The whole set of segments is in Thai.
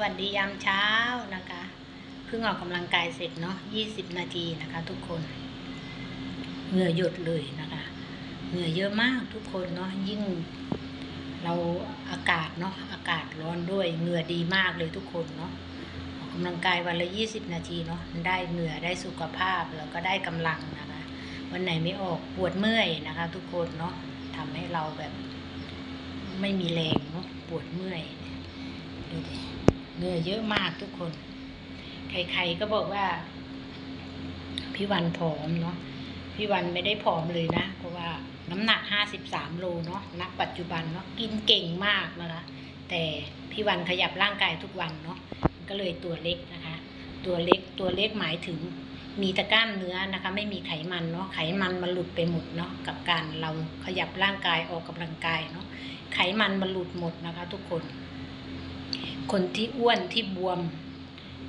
วัสดียามเช้านะคะ เพิ่งออกกำลังกายเสร็จเนาะ20นาทีนะคะ ทุกคน เหงื่อหยดเลยนะคะ เหงื่อเยอะมากทุกคนเนาะยิ่งเราอากาศเนาะอากาศร้อนด้วยเหงื่อดีมากเลยทุกคนเนาะออกกำลังกายวันละ20นาทีเนาะได้เหงื่อได้สุขภาพแล้วก็ได้กำลังนะคะ วันไหนไม่ออกปวดเมื่อยนะคะ ทุกคนเนาะทำให้เราแบบไม่มีแรงเนาะปวดเมื่อยดูดิ เหงื่อเยอะมากทุกคน ใครๆก็บอกว่า พี่วันผอมเนาะพี่วันไม่ได้ผอมเลยนะ เพราะว่าน้ำหนักห้าสิบสามโลเนาะณปัจจุบันเนาะกินเก่งมากนะคะแต่พี่วันขยับร่างกายทุกวันเนาะก็เลยตัวเล็กนะคะ ตัวเล็กตัวเล็กหมายถึงมีแตะกล้ามเนื้อนะคะ ไม่มีไขมันเนาะไขมันมันหลุดไปหมดเนาะกับการเราขยับร่างกายออกกำลังกายเนาะไขมันมันหลุดหมดนะคะ ทุกคน คนที่อ้วนที่บวม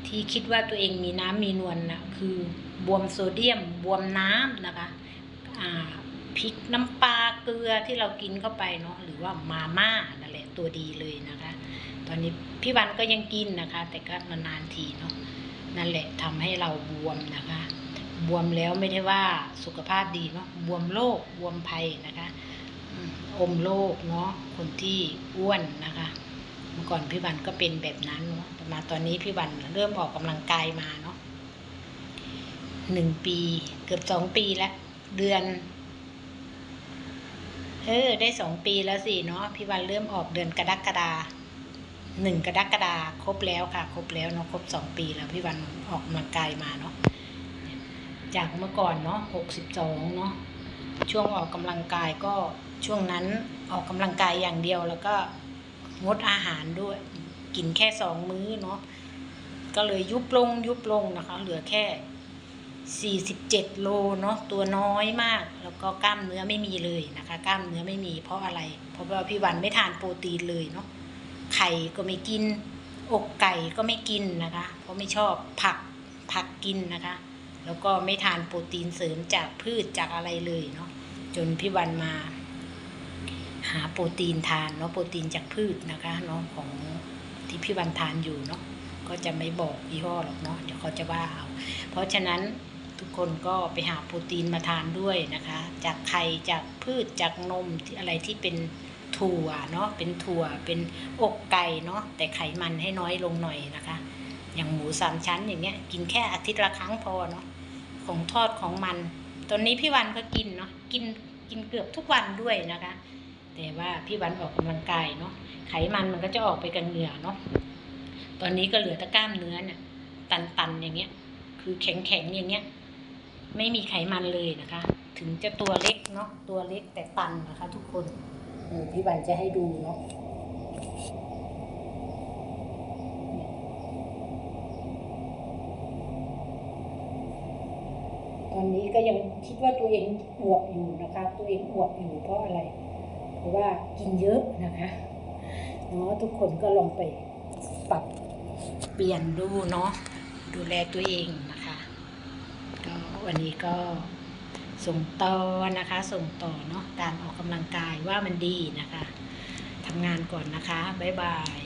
ที่คิดว่าตัวเองมีน้ำมีนวลนะคือบวมโซเดียม บวมน้ำนะคะอ่าพริกน้ำปลาเกลือที่เรากินเข้าไปเนาะหรือว่ามาม่านั่นแหละตัวดีเลยนะคะ ตอนนี้พี่วันก็ยังกินนะคะ แต่ก็นานๆทีเนาะนั่นแหละทำให้เราบวมนะคะ บวมแล้วไม่ได้ว่าสุขภาพดีเนาะบวมโรคบวมภัยนะคะอมโรคเนาะคนที่อ้วนนะคะ เมื่อก่อนพี่วันก็เป็นแบบนั้นเนาะมาตอนนี้พี่วันเริ่มออกกำลังกายมาเนาะหนึ่งปี เกือบสองปีแล้ว เดือนเออได้สองปีแล้วสิเนาะพี่วันเริ่มออกเดือนกรกฎาหนึ่งกรกฎาครบแล้วค่ะ ครบแล้วเนาะครบสองปีแล้วพี่วันออกกำลังกายมาเนาะจากเมื่อก่อนเนาะหกสิบสองเนาะช่วงออกกำลังกายก็ช่วงนั้นออกกำลังกายอย่างเดียวแล้วก็ งดอาหารด้วย กินแค่สองมื้อเนาะก็เลยยุบลงยุบลงนะคะ เหลือแค่สี่สิบเจ็ดโลเนาะตัวน้อยมาก แล้วก็กล้ามเนื้อไม่มีเลยนะคะ กล้ามเนื้อไม่มีเพราะอะไร เพราะว่าพี่วันไม่ทานโปรตีนเลยเนาะไข่ก็ไม่กิน อกไก่ก็ไม่กินนะคะ เพราะไม่ชอบผักผักกินนะคะ แล้วก็ไม่ทานโปรตีนเสริมจากพืชจากอะไรเลยเนาะจนพี่วันมา หาโปรตีนทานเนาะโปรตีนจากพืชนะคะเนาะของที่พี่วันทานอยู่เนาะก็จะไม่บอกยี่ห้อหรอกเนาะเดี๋ยวเขาจะว่าเอาเพราะฉะนั้นทุกคนก็ไปหาโปรตีนมาทานด้วยนะคะ จากไข่จากพืชจากนมอะไรที่เป็นถั่วเนาะเป็นถั่วเป็นอกไก่เนาะแต่ไขมันให้น้อยลงหน่อยนะคะ อย่างหมูสามชั้นอย่างเงี้ย กินแค่อาทิตย์ละครั้งพอเนาะของทอดของมัน ตอนนี้พี่วันก็กินเนาะกินกินเกือบทุกวันด้วยนะคะ แต่ว่าพี่วันออกกำลังกายเนาะไขมันมันก็จะออกไปกับเหงื่อเนาะตอนนี้ก็เหลือแต่กล้ามเนื้อเนี่ยตันๆอย่างเงี้ย คือแข็งๆอย่างเงี้ย ไม่มีไขมันเลยนะคะ ถึงจะตัวเล็กเนาะตัวเล็กแต่ตันนะคะ ทุกคนพี่วันจะให้ดูเนาะตอนนี้ก็ยังคิดว่าตัวเองอวบอยู่นะคะ ตัวเองอวบอยู่เพราะอะไร ราะว่ากินเยอะนะคะเนาะทุกคนก็ลองไปปรับเปลี่ยนดูเนาะดูแลตัวเองนะคะก็วันนี้ก็ส่งต่อนะคะ ส่งต่อเนาะการออกกำลังกายว่ามันดีนะคะทำงานก่อนนะคะ บ๊ายบาย